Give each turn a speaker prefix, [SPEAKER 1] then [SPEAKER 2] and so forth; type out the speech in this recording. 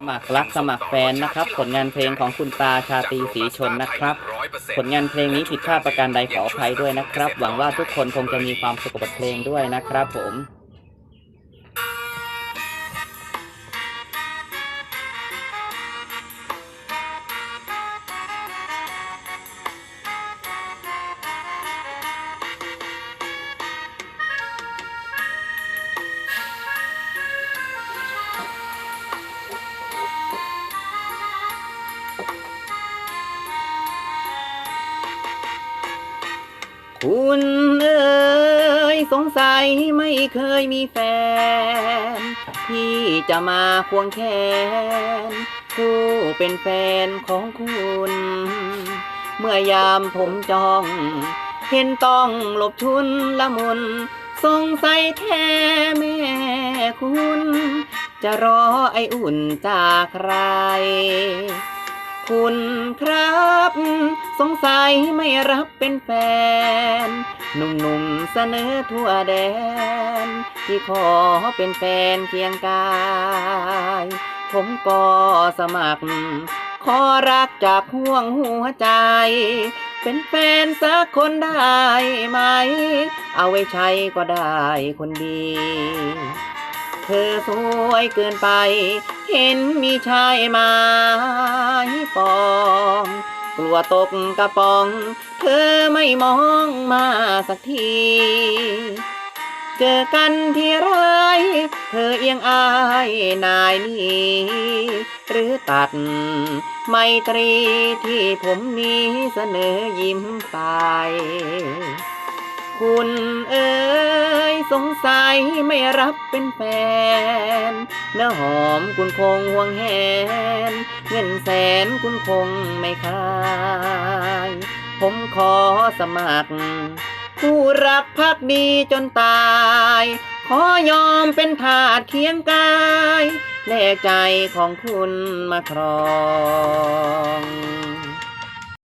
[SPEAKER 1] สมัครรักสมัครแฟนนะครับ ผลงานเพลงของคุณตาชาตรีศรีชนนะครับ ผลงานเพลงนี้ผิดพลาดประการใดขออภัยด้วยนะครับ หวังว่าทุกคนคงจะมีความสุขกับเพลงด้วยนะครับผม คุณเอ๋ยสงสัยไม่เคยมีแฟน ที่จะมาควงแขนคู่เป็นแฟนของคุณ เมื่อยามผมจ้อง เห็นต้องหลบชุนละมุน สงสัยแท้แม่คุณ จะรอไออุ่นจากใคร คุณครับ สงสัยไม่รับเป็นแฟน หนุ่มๆเสนอทั่วแดน ที่ขอเป็นแฟนเคียงกาย ผมก็สมัคร ขอรักจากห่วงหัวใจ เป็นแฟนสักคนได้ไหม เอาไว้ใช้ก็ได้คนดีเธอสวยเกินไป เห็นมีชายมา ปอง กลัวตกกระป๋อง เธอไม่มองมาสักที เจอกันที่ไรเธอเอียงอายนายนี้หรือตัด ไมตรีที่ผมนี้เสนอยิ้มไปคุณเอ๋ยสงสัยไม่รับเป็นแฟน เนื้อหอมคุณคงห่วงแหน เงินแสนคุณคงไม่ขาย ผมขอสมัคร ผู้รักพักดีจนตาย ขอยอมเป็นทาสเคียงกายแลกใจของคุณมาครอง